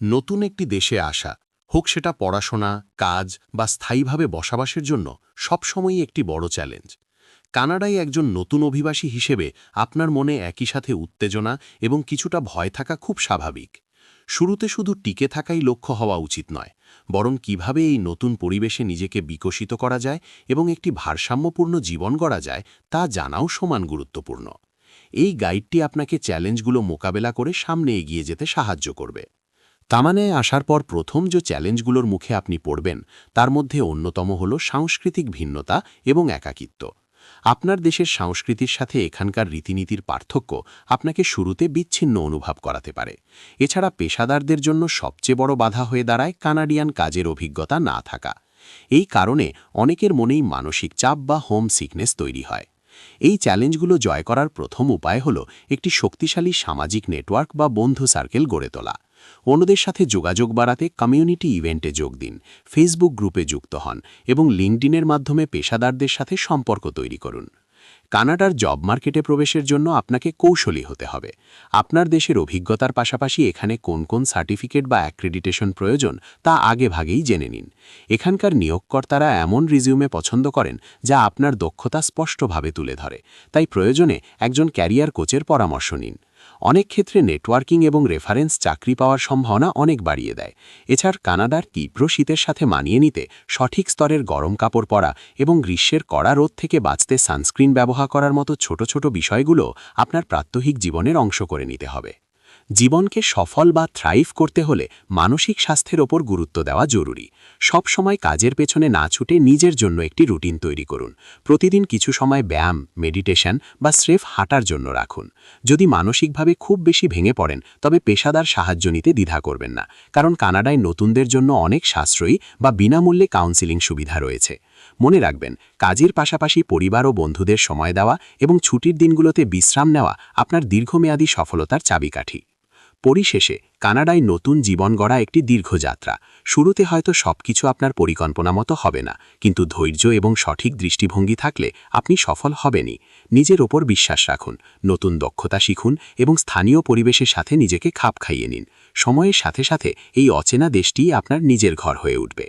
নতুন একটি দেশে আসা, হোক সেটা পড়াশোনা, কাজ বা স্থায়ীভাবে বসবাসের জন্য সবসময়ই একটি বড় চ্যালেঞ্জ। কানাডায় একজন নতুন অভিবাসী হিসেবে আপনার মনে একই সাথে উত্তেজনা এবং কিছুটা ভয় থাকা খুব স্বাভাবিক। শুরুতে শুধু টিকে থাকাই লক্ষ্য হওয়া উচিত নয়, বরং কীভাবে এই নতুন পরিবেশে নিজেকে বিকশিত করা যায় এবং একটি ভারসাম্যপূর্ণ জীবন গড়া যায়, তা জানাও সমান গুরুত্বপূর্ণ। এই গাইডটি আপনাকে চ্যালেঞ্জগুলো মোকাবেলা করে সামনে এগিয়ে যেতে সাহায্য করবে। তামানে আসার পর প্রথম যে চ্যালেঞ্জগুলোর মুখে আপনি পড়বেন, তার মধ্যে অন্যতম হল সাংস্কৃতিক ভিন্নতা এবং একাকিত্ব। আপনার দেশের সংস্কৃতির সাথে এখানকার রীতিনীতির পার্থক্য আপনাকে শুরুতে বিচ্ছিন্ন অনুভব করাতে পারে। এছাড়া পেশাদারদের জন্য সবচেয়ে বড় বাধা হয়ে দাঁড়ায় কানাডিয়ান কাজের অভিজ্ঞতা না থাকা। এই কারণে অনেকের মনেই মানসিক চাপ বা হোম সিকনেস তৈরি হয়। এই চ্যালেঞ্জগুলো জয় করার প্রথম উপায় হল একটি শক্তিশালী সামাজিক নেটওয়ার্ক বা বন্ধু সার্কেল গড়ে তোলা। অন্যদের সাথে যোগাযোগ বাড়াতে কমিউনিটি ইভেন্টে যোগ দিন, ফেসবুক গ্রুপে যুক্ত হন এবং লিঙ্কডিনের মাধ্যমে পেশাদারদের সাথে সম্পর্ক তৈরি করুন। কানাডার জব মার্কেটে প্রবেশের জন্য আপনাকে কৌশলী হতে হবে। আপনার দেশের অভিজ্ঞতার পাশাপাশি এখানে কোন কোন সার্টিফিকেট বা অ্যাক্রেডিটেশন প্রয়োজন তা আগে ভাগেই জেনে নিন। এখানকার নিয়োগকর্তারা এমন রিজিউমে পছন্দ করেন যা আপনার দক্ষতা স্পষ্টভাবে তুলে ধরে। তাই প্রয়োজনে একজন ক্যারিয়ার কোচের পরামর্শ নিন। অনেক ক্ষেত্রে নেটওয়ার্কিং এবং রেফারেন্স চাকরি পাওয়ার সম্ভাবনা অনেক বাড়িয়ে দেয়। এছাড়া কানাডার তীব্র শীতের সাথে মানিয়ে নিতে সঠিক স্তরের গরম কাপড় পরা এবং গ্রীষ্মের কড়া রোদ থেকে বাঁচতে সানস্ক্রিন ব্যবহার করার মতো ছোট ছোট বিষয়গুলো আপনার প্রাত্যহিক জীবনের অংশ করে নিতে হবে। জীবনকে সফল বা থ্রাইভ করতে হলে মানসিক স্বাস্থ্যের ওপর গুরুত্ব দেওয়া জরুরি। সব সময় কাজের পেছনে না ছুটে নিজের জন্য একটি রুটিন তৈরি করুন। প্রতিদিন কিছু সময় ব্যায়াম মেডিটেশন বা স্রেফ হাঁটার জন্য রাখুন। যদি মানসিকভাবে খুব বেশি ভেঙে পড়েন, তবে পেশাদার সাহায্য নিতে দ্বিধা করবেন না। কারণ কানাডায় নতুনদের জন্য অনেক সাশ্রয়ী বা বিনামূল্যে কাউন্সিলিং সুবিধা রয়েছে। মনে রাখবেন, কাজের পাশাপাশি পরিবার ও বন্ধুদের সময় দেওয়া এবং ছুটির দিনগুলোতে বিশ্রাম নেওয়া আপনার দীর্ঘমেয়াদী সফলতার চাবিকাঠি। পরিশেষে কানাডায় নতুন জীবন গড়া একটি দীর্ঘযাত্রা। শুরুতে হয়তো সবকিছু আপনার পরিকল্পনা মতো হবে না, কিন্তু ধৈর্য এবং সঠিক দৃষ্টিভঙ্গি থাকলে আপনি সফল হবেনই। নিজের ওপর বিশ্বাস রাখুন, নতুন দক্ষতা শিখুন এবং স্থানীয় পরিবেশের সাথে নিজেকে খাপ খাইয়ে নিন। সময়ের সাথে সাথে এই অচেনা দেশটি আপনার নিজের ঘর হয়ে উঠবে।